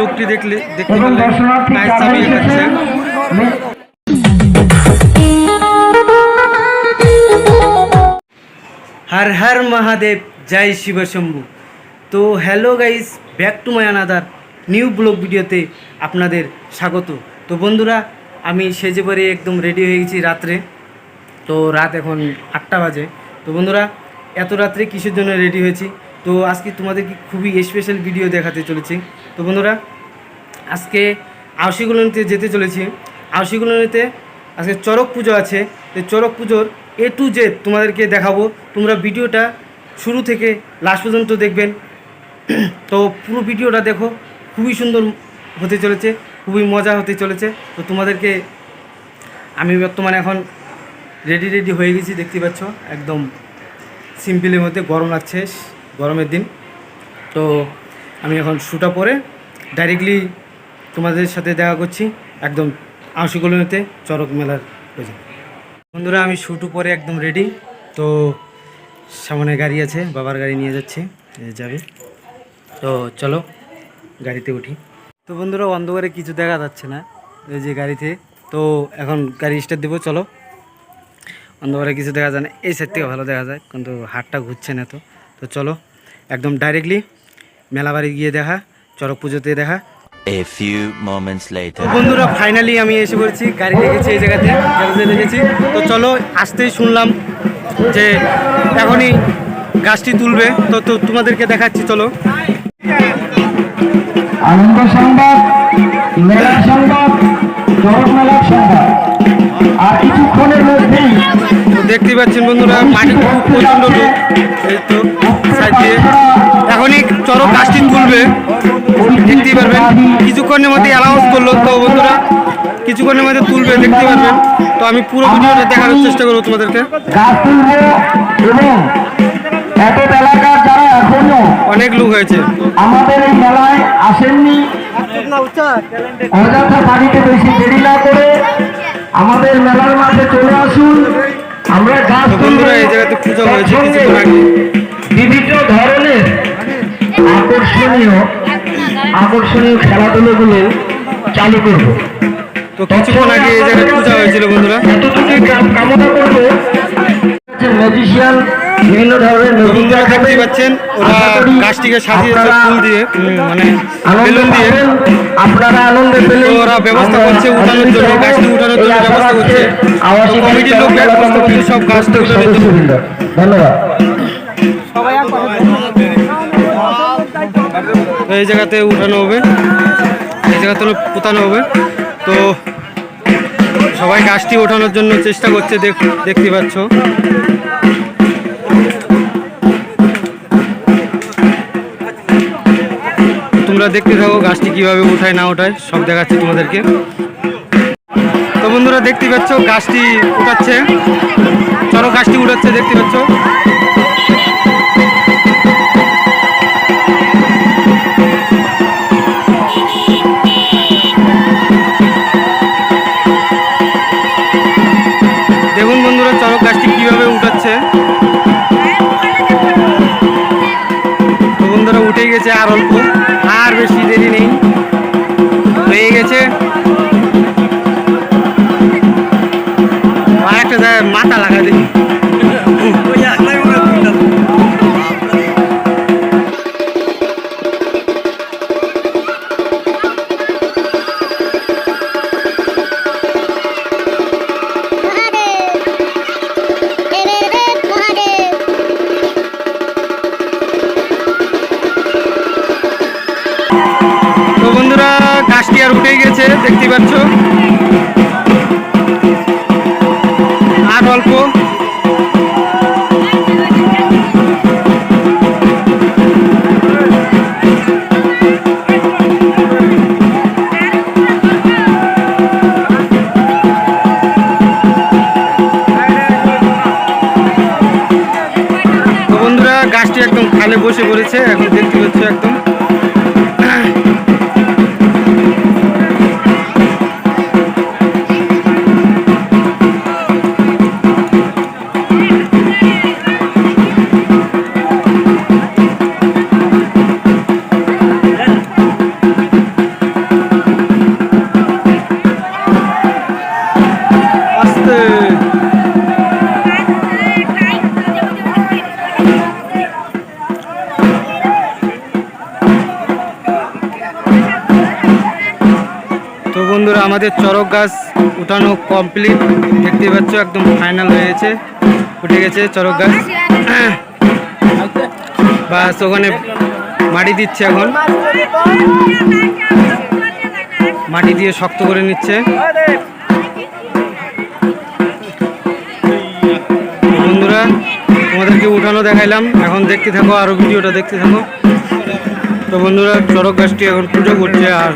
লোকটি দেখলে দেখতে পায়ের চাবি হর হর মহাদেব জয় শিব শম্ভু। তো hello guys back to my another new blog ভিডিওতে আপনাদের স্বাগত। তো বন্ধুরা আমি সেজে পরে একদম রেডি হয়ে গেছি রাত্রে। তো রাত এখন আটটা বাজে। তো বন্ধুরা এত রাত্রে কিসের জন্য রেডি হয়েছি? তো আজকে তোমাদেরকে খুবই স্পেশাল ভিডিও দেখাতে চলেছি। তো বন্ধুরা, আজকে আওসিগুলোতে যেতে চলেছি। আওসিগুলোতে আজকে চড়ক পুজো আছে। তো চড়ক পুজোর এ টু জেড তোমাদেরকে দেখাবো। তোমরা ভিডিওটা শুরু থেকে লাস্ট পর্যন্ত দেখবেন। তো পুরো ভিডিওটা দেখো, খুবই সুন্দর হতে চলেছে, খুবই মজা হতে চলেছে। তো তোমাদেরকে আমি বর্তমানে এখন রেডি রেডি হয়ে গেছি, দেখতে পাচ্ছ, একদম সিম্পলের মধ্যে গরম লাগছে, গরমের দিন। তো আমি এখন শ্যুটা পরে ডাইরেক্টলি তোমাদের সাথে দেখা করছি একদম আংশিকলনিতে চরক মেলার ওই বন্ধুরা, আমি শ্যুটু পরে একদম রেডি তো সামনে গাড়ি আছে, বাবার গাড়ি নিয়ে যাচ্ছে। যাবে। তো চলো, গাড়িতে উঠি। তো বন্ধুরা, অন্ধকারে কিছু দেখা যাচ্ছে না এই যে গাড়িতে। তো এখন গাড়ি স্টার্ট দেবো, চলো। অন্ধকারে কিছু দেখা যায় না। এই সাইড থেকে ভালো দেখা যায়, কিন্তু হাটটা ঘুরছে না তো। তো চলো, একদম ডাইরেক্টলি মেলাবাড়ি গিয়ে দেখা চড়ক পুজোতে দেখা। A few moments later. বন্ধুরা ফাইনালি আমি এসে পড়েছি গাড়ি রেখেছি এই জায়গাতে গাড়িতে রেখেছি তো চলো আসতেই শুনলাম যে এখনই গাছটি তুলবে। তো তো তোমাদেরকে দেখাচ্ছি চলো। আনন্দ সংবাদ মেলা সংবাদ চরক মেলার সংবাদ। আর কিছুক্ষণের মধ্যেই তো দেখতেই পাচ্ছেন বন্ধুরা মাটি খুব প্রচণ্ড লোক এই তো। চড়ক গাছটি তুলবে। দেখতেই পারবেন। কিছুক্ষণের মধ্যে অ্যালাউন্স করল। তো বন্ধুরা কিছুক্ষণের মধ্যে তুলবে দেখতে পারবেন। তো আমি পুরো ভিডিওটা দেখানোর চেষ্টা করব তোমাদেরকে। অনেক লোক হয়েছে। আমাদের এই মেলায় আসেননি। অযথা বাড়িতে বেশি দেরি না করে আমাদের মেলার মাঠে চলে আসুন। আমরা গাছ বন্ধুরা এই জায়গাতে পুজো হয়েছে কিছুক্ষণ আগে। বিভিন্ন ধরনের আকর্ষণীয় আকর্ষণীয় খেলাধুলোগুলো চালু করব। তো কিছুক্ষণ আগে এই জায়গায় পূজা হয়েছিল বন্ধুরা। এতটুকু কামনা করব। ম্যাজিশিয়ান বিভিন্ন ধরনের বন্ধুরা দেখতেই পাচ্ছেন ওরা গাছটিকে সাজিয়েছে ফুল দিয়ে মানে বেলুন দিয়ে। আপনারা আনন্দ পেলে ওরা ব্যবস্থা করছে উঠানোর জন্য, গাছটি উঠানোর জন্য ব্যবস্থা করছে। কমিটির লোক ব্যবস্থা করছে সব গাছটা উঠানোর জন্য। ধন্যবাদ। এই জায়গাতে উঠানো হবে। এই জায়গাতে পোতানো হবে। তো সবাই গাছটি ওঠানোর জন্য চেষ্টা করছে দেখ- দেখতে পাচ্ছ। তোমরা দেখতে থাকো গাছটি কীভাবে উঠায় না ওঠায় সব দেখাচ্ছি তোমাদেরকে। তো বন্ধুরা দেখতে পাচ্ছ গাছটি উঠাচ্ছে। চলো গাছটি উঠাচ্ছে, দেখতে পাচ্ছ। দেখুন বন্ধুরা চলো গাছটি কীভাবে উঠাচ্ছে? তো বন্ধুরা উঠে গেছে আর অল্প আর গেছে, দেখতে পাচ্ছ? আর অল্প। গাছটি একদম খালে বসে পড়েছে, এখন দেখতে পাচ্ছ একদম। আমাদের চরক গাছ উঠানো কমপ্লিট দেখতে পাচ্ছ একদম ফাইনাল হয়েছে উঠে গেছে চরক গাছ। বাস, ওখানে মাটি দিচ্ছে এখন। মাটি দিয়ে শক্ত করে নিচ্ছে। বন্ধুরা, তোমাদেরকে উঠানো দেখাইলাম। এখন দেখতে থাকো, আরও ভিডিওটা দেখতে থাকো। তো বন্ধুরা, চড়ক গাছটি এখন পুজো করছে আর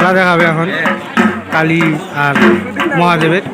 খেলা দেখাবে এখন কালী আর মহাদেবের।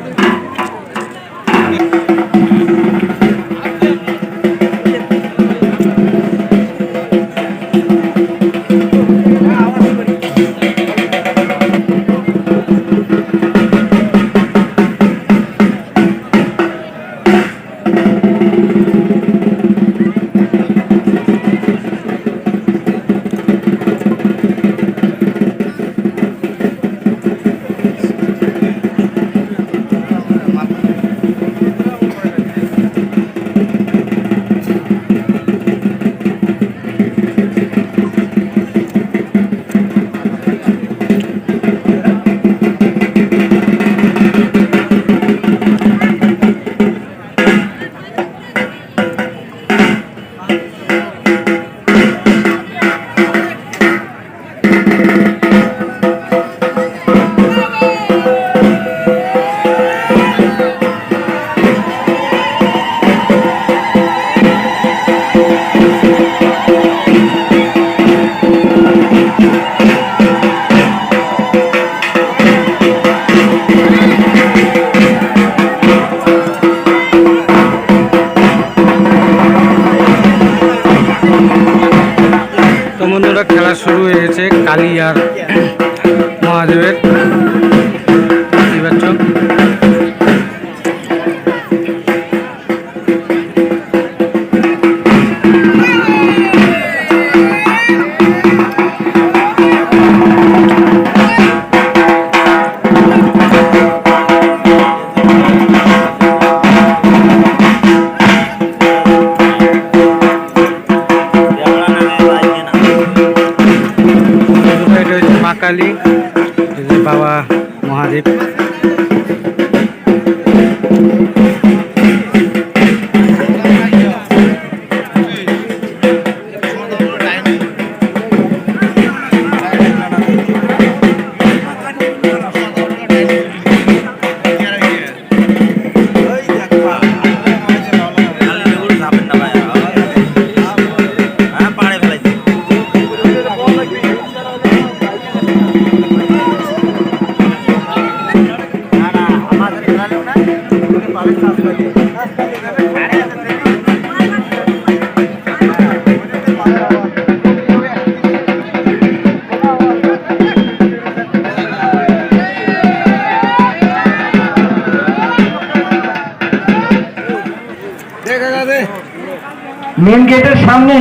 সামনে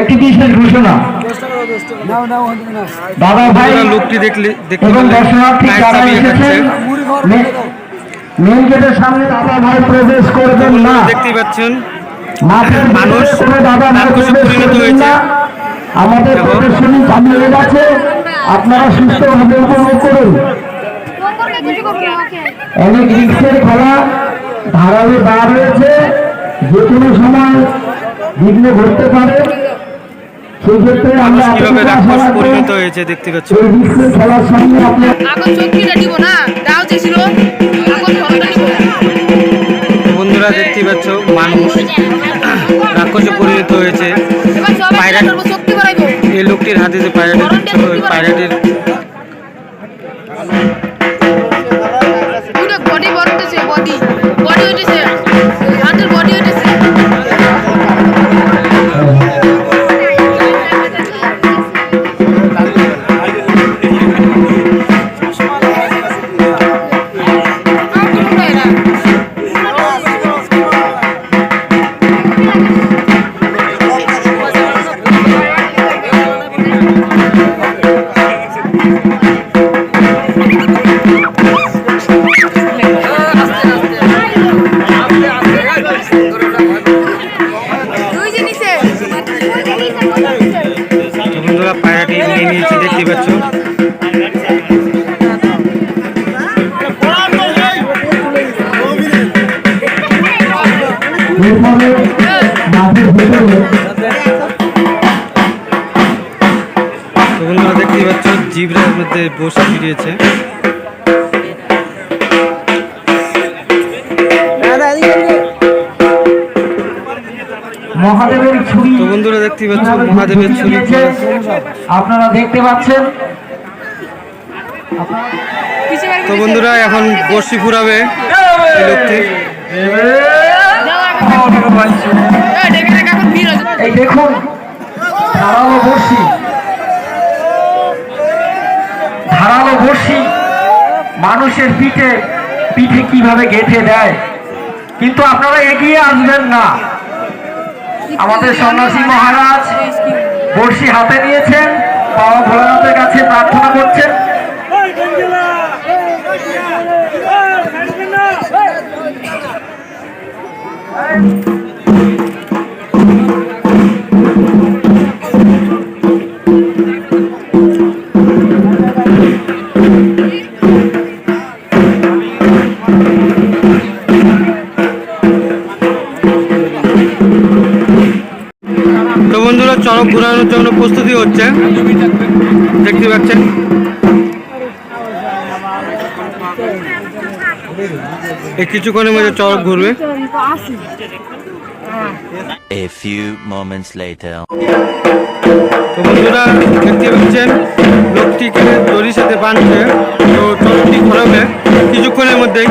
একটি বিশেষ ঘোষণা। দাদা ভাই লোকটি দেখলে দেখতে এবং দর্শনার্থী যারা এসেছেন মেন গেটের সামনে দাদা ভাই প্রবেশ করবেন না। দেখতেই পাচ্ছেন। মাঠের মানুষ কোনো দাদা ভাই প্রবেশ হয়েছে। না। আমাদের প্রদর্শনী চালু হয়ে গেছে। আপনারা সুস্থভাবে উপভোগ করুন। অনেক রিক্সের খেলা ধারাবে বার রয়েছে। যে কোনো সময় বিঘ্ন ঘটতে পারে। কীভাবে রাক্ষস পরিণত হয়েছে দেখতে পাচ্ছ। বন্ধুরা দেখতেই পাচ্ছ মানুষ রাক্ষসে পরিণত হয়েছে। এই লোকটির হাতে যে পায়রাটি ছিল ওই পায়রাটির মহাদেবের দিয়েছে, আপনারা দেখতে পাচ্ছেন। তো বন্ধুরা এখন বর্ষি ফুরাবে এই লোকটি। এই দেখুন ধারালো বর্ষি ধারালো বর্ষি মানুষের পিঠে পিঠে কীভাবে গেঁথে দেয়। কিন্তু আপনারা এগিয়ে আসবেন না। আমাদের সন্ন্যাসী মহারাজ বর্ষি হাতে নিয়েছেন বাবা ভোলানাথের কাছে প্রার্থনা করছেন। তো বন্ধুরা চরক ঘোরানোর জন্য প্রস্তুতি হচ্ছে। দেখতে পাচ্ছেন। এই কিছুক্ষণের মধ্যে চরক ঘুরবে। A few moments later. তো বন্ধুরা দেখতে পাচ্ছেন লোকটিকে দড়ির সাথে বাঁধছে তো চরকটি ঘোরাবে কিছুক্ষণের মধ্যেই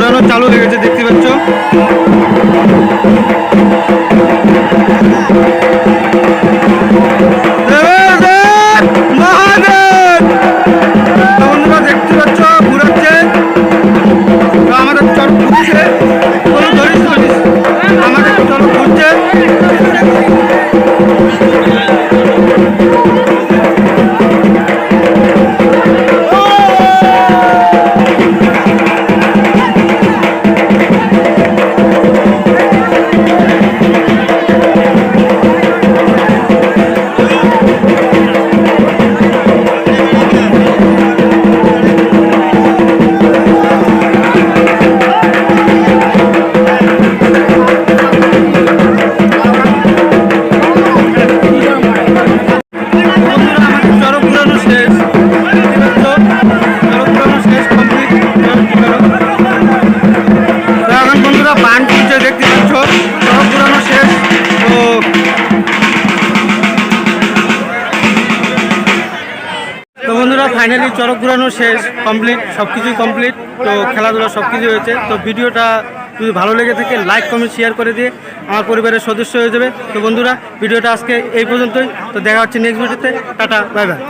ঘোরানো চালু হয়ে গেছে দেখতে পাচ্ছ? বন্ধুরা চড়ক ঘুরানো শেষ কমপ্লিট সব কিছুই কমপ্লিট তো খেলাধুলা সব কিছুই হয়েছে। তো ভিডিওটা যদি ভালো লেগে থাকে লাইক কমেন্ট শেয়ার করে দিয়ে আমার পরিবারের সদস্য হয়ে যাবে। তো বন্ধুরা, ভিডিওটা আজকে এই পর্যন্তই। তো দেখা হচ্ছে নেক্সট ভিডিওতে টাটা বাই বাই